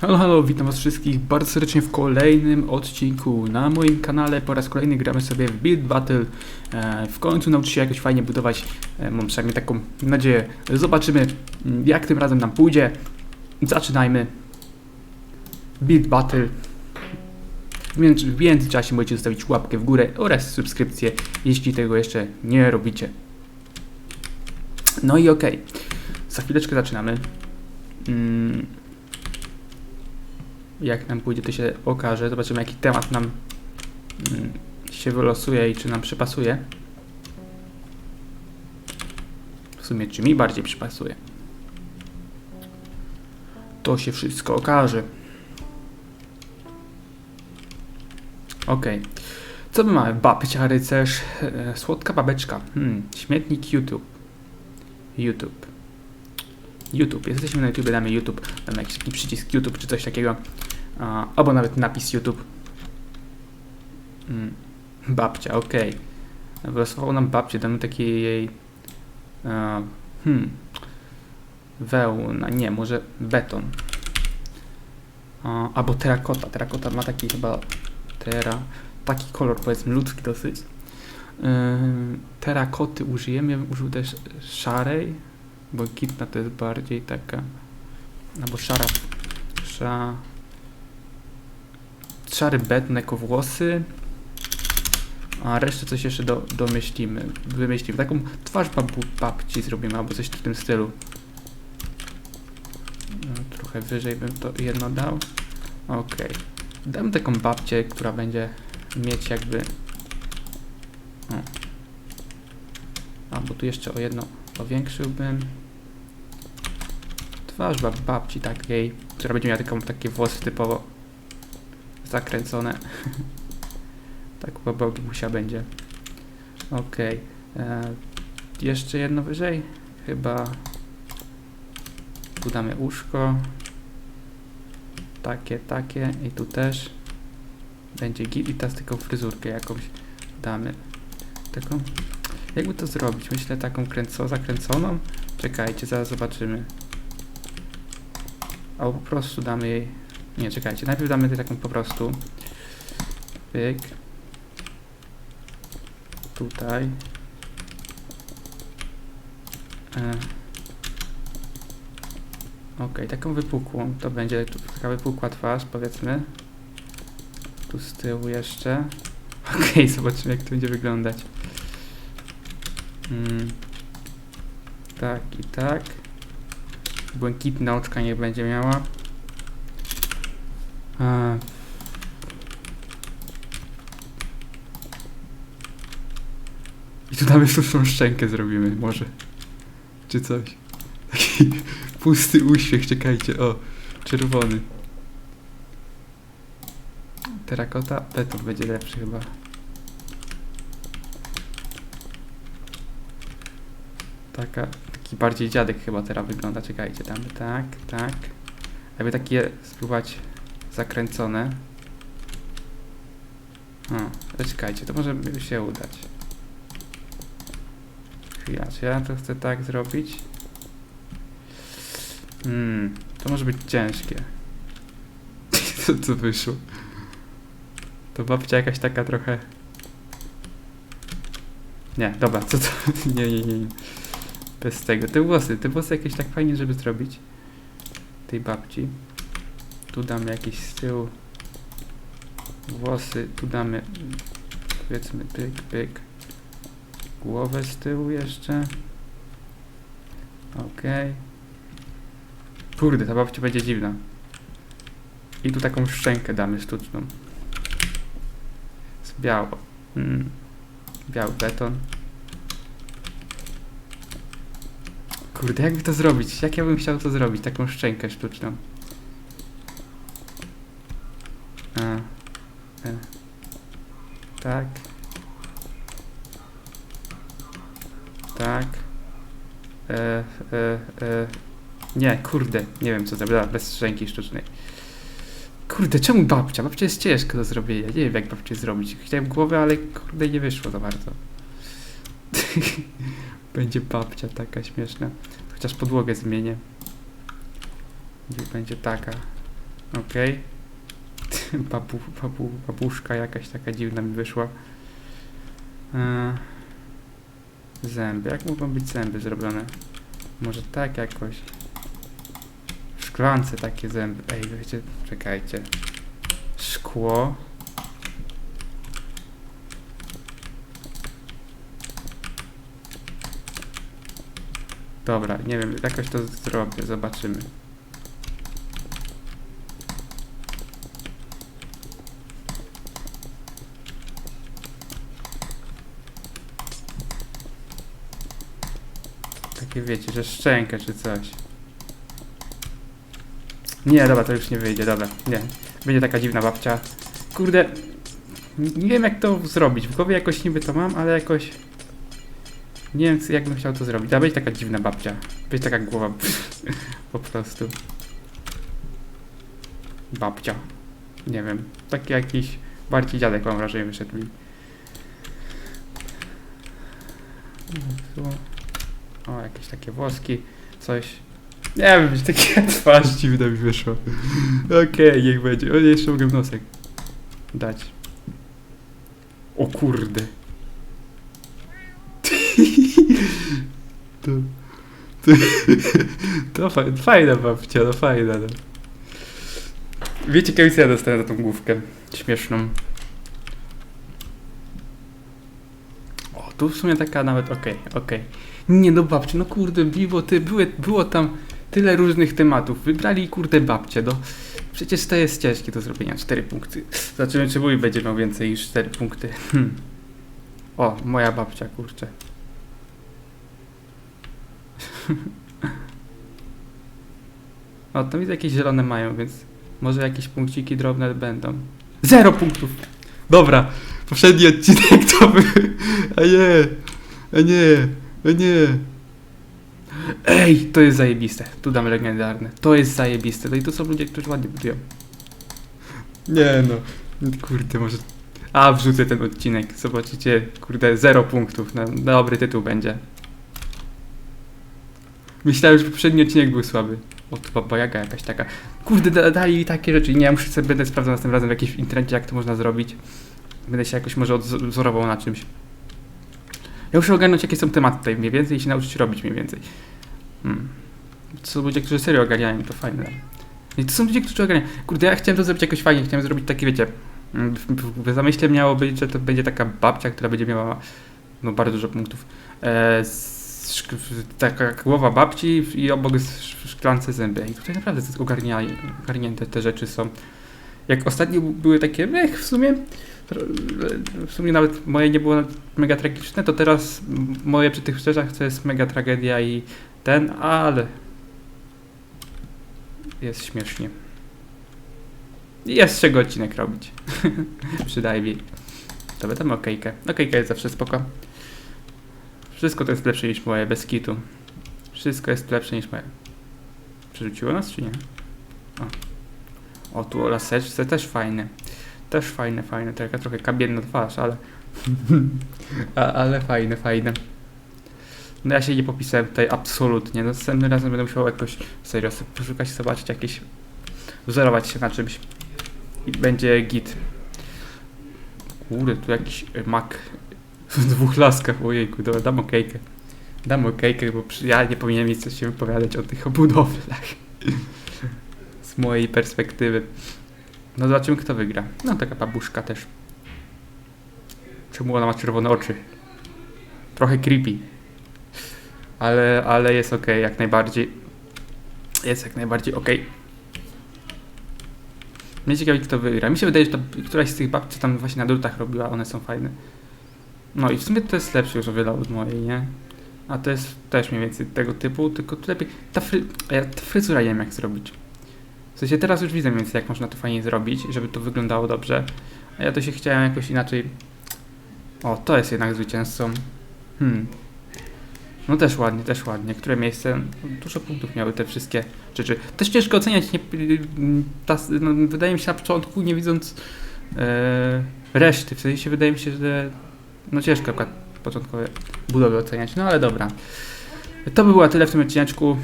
Halo, halo, witam was wszystkich bardzo serdecznie w kolejnym odcinku na moim kanale. Po raz kolejny gramy sobie w Build Battle. E, w końcu nauczy się jakoś fajnie budować, e, mam przynajmniej taką nadzieję. Zobaczymy mm, jak tym razem nam pójdzie. Zaczynajmy. Build Battle. W między- W międzyczasie możecie zostawić łapkę w górę oraz subskrypcję, jeśli tego jeszcze nie robicie. No i okej, za chwileczkę zaczynamy. Mm, jak nam pójdzie, to się okaże. Zobaczymy, jaki temat nam mm, się wylosuje i czy nam przypasuje. W sumie, czy mi bardziej przypasuje. To się wszystko okaże. Ok. Co my mamy? Babcia rycerz, e, słodka babeczka. Hmm, śmietnik YouTube. YouTube. YouTube. Jesteśmy na YouTube, damy YouTube, damy jakiś przycisk YouTube czy coś takiego. Albo nawet napis YouTube. Mm. Babcia, okej. Okay. Wylosował nam babcię, damy takiej jej. E, hmm. Wełna, nie, może beton. Albo terakota. Terakota ma taki chyba. Tera. Taki kolor powiedzmy ludzki dosyć. Yy, terakoty użyjemy, ja użył też szarej. Błękitna to jest bardziej taka. Albo szara. Sza, szary beton jako włosy. A resztę coś jeszcze do, domyślimy. Wymyślimy. Taką twarz babu, babci zrobimy, albo coś w tym stylu. No, trochę wyżej bym to jedno dał. Okej. Dam taką babcię, która będzie mieć jakby. O. Albo tu jeszcze o jedno powiększyłbym. Twarz bab babci takiej, która będzie miała taką, takie włosy typowo zakręcone. tak chyba Bogusia będzie. Okej. E, Jeszcze jedno wyżej. Chyba tu damy uszko. Takie, takie i tu też. Będzie git i teraz taką fryzurkę jakąś damy. Taką. Jakby to zrobić? Myślę taką kręco, zakręconą. Czekajcie, zaraz zobaczymy. Albo po prostu damy jej nie, czekajcie. Najpierw damy taką po prostu. Pyk. Tutaj. E. Ok, taką wypukłą. To będzie taka wypukła twarz, powiedzmy. Tu z tyłu jeszcze. Ok, zobaczymy jak to będzie wyglądać. Mm. Tak i tak. Błękitne oczka nie będzie miała. I tu damy sztuczną szczękę zrobimy, może. Czy coś. Taki pusty uśmiech, czekajcie, o. Czerwony. Terakota? Beton będzie lepszy chyba. Taka, taki bardziej dziadek chyba teraz wygląda, czekajcie, damy tak, tak. Jakby takie spróbować zakręcone. O, czekajcie, to może się udać. Chwila, czy ja to chcę tak zrobić? Hmm, to może być ciężkie. co co wyszło? To babcia jakaś taka trochę... Nie, dobra, co to? nie, nie, nie, nie. Bez tego. Te włosy, te włosy jakieś tak fajnie, żeby zrobić. Tej babci. Tu damy jakiś z tyłu włosy, tu damy powiedzmy pyk, pyk. Głowę z tyłu jeszcze. Okej. Kurde, ta babcia będzie dziwna. I tu taką szczękę damy sztuczną. Z biało. Mm. Biały beton. Kurde, jakby to zrobić? Jak ja bym chciał to zrobić? Taką szczękę sztuczną. A, e, tak. Tak. E, e, e. Nie, kurde, nie wiem co zrobić, Dobra, bez szczęki sztucznej. Kurde, czemu babcia? Babcia jest ciężka do zrobienia, nie wiem jak babcię zrobić. Chciałem głowę, ale kurde nie wyszło za bardzo. Będzie babcia taka śmieszna. Chociaż podłogę zmienię. Będzie taka. Okej. Babu, babu, babuszka jakaś taka dziwna mi wyszła. E, zęby. Jak mogą być zęby zrobione? Może tak jakoś. W szklance takie zęby. Ej, wiecie, czekajcie. Szkło. Dobra, nie wiem, jakoś to zrobię, zobaczymy. Takie wiecie, że szczękę czy coś. Nie, dobra, to już nie wyjdzie, dobra, nie. Będzie taka dziwna babcia. Kurde, nie wiem jak to zrobić. W głowie jakoś niby to mam, ale jakoś... Nie wiem jak bym chciał to zrobić. A być taka dziwna babcia. Być taka głowa po prostu. Babcia. Nie wiem. Taki jakiś bardziej dziadek mam wrażenie wyszedł mi. Tu. O, jakieś takie włoski, coś. Nie wiem, takie twarz dziwna mi wyszła. Okej, niech będzie. O, jeszcze mogę nosek dać. O kurde. To, to, to fa- fajna babcia, no fajna. No. Wiecie, kiedyś ja dostanę za tą główkę śmieszną. O, tu w sumie taka nawet okej, okej. Nie no babcie, no kurde, było, ty, były, było tam tyle różnych tematów. Wybrali kurde babcie, no. Przecież to jest ciężkie do zrobienia. 4 punkty. Zobaczymy, czy mój będzie miał więcej niż 4 punkty. Hmm. O, moja babcia, kurczę. O, tam widzę jakieś zielone mają, więc może jakieś punkciki drobne będą. Zero punktów! Dobra, poprzedni odcinek to był... A nie, a nie, nie. Ej, to jest zajebiste. Tu dam legendarne. To jest zajebiste. No i to są ludzie, którzy ładnie budują. Nie no, kurde, może... A, wrzucę ten odcinek. Zobaczycie, kurde, zero punktów. No, dobry tytuł będzie. Myślałem, że poprzedni odcinek był słaby. O, to baba jaga jakaś taka. Kurde, da, dali takie rzeczy. Nie, muszę sobie, będę sprawdzał następnym razem w jakimś internecie, jak to można zrobić. Będę się jakoś może odzorował na czymś. Ja muszę ogarnąć, jakie są tematy tutaj mniej więcej i się nauczyć robić mniej więcej. Hmm. To są ludzie, którzy serio ogarniają, to fajne. I to są ludzie, którzy ogarniają. Kurde, ja chciałem to zrobić jakoś fajnie, chciałem zrobić takie, wiecie, mm, w, w, zamyśle miało być, że to będzie taka babcia, która będzie miała no, bardzo dużo punktów. E, taka głowa babci i obok w szklance zęby. I tutaj naprawdę to ogarnia, ogarnięte te rzeczy są. Jak ostatnio były takie, ech, w sumie w sumie nawet moje nie było mega tragiczne, to teraz moje przy tych szczerzach to jest mega tragedia i ten, ale jest śmiesznie. Jest z czego odcinek robić. Przynajmniej. To będę okejkę. Okejka jest zawsze spoko. Wszystko to jest lepsze niż moje, bez kitu. Wszystko jest lepsze niż moje. Przerzuciło nas, czy nie? O, o tu laseczce też fajne. Też fajne, fajne. Taka trochę kamienna twarz, ale... A, ale fajne, fajne. No ja się nie popisałem tutaj absolutnie. Następnym razem będę musiał jakoś serio poszukać, zobaczyć jakieś... Wzorować się na czymś. I będzie git. Kurde, tu jakiś mak w dwóch laskach. Ojejku, dobra, dam okejkę. Dam okejkę, bo ja nie powinienem nic się wypowiadać o tych budowlach. Mojej perspektywy. No zobaczymy kto wygra. No taka babuszka też. Czemu ona ma czerwone oczy? Trochę creepy. Ale, ale jest ok, jak najbardziej. Jest jak najbardziej ok. Mnie ciekawi kto wygra. Mi się wydaje, że to któraś z tych bab, co tam właśnie na drutach robiła, one są fajne. No i w sumie to jest lepsze już o wiele od mojej, nie? A to jest też mniej więcej tego typu, tylko tu lepiej. Ta, fry... ja, ta fryzura nie wiem jak zrobić. W sensie teraz już widzę więcej jak można to fajnie zrobić, żeby to wyglądało dobrze. A ja to się chciałem jakoś inaczej. O, to jest jednak zwycięzcą. Hmm. No też ładnie, też ładnie. Które miejsce? No, Dużo punktów miały te wszystkie rzeczy. Też ciężko oceniać. Nie, ta, no, wydaje mi się na początku, nie widząc e, reszty. W sensie wydaje mi się, że no ciężko przykład początkowe budowy oceniać. No ale dobra. To by było tyle w tym odcineczku.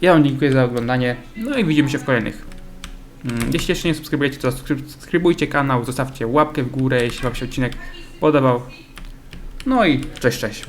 Ja wam dziękuję za oglądanie. No i widzimy się w kolejnych. Mm, Jeśli jeszcze nie subskrybujecie, to subskrybujcie kanał, zostawcie łapkę w górę, jeśli Wam się odcinek podobał. No i cześć, cześć.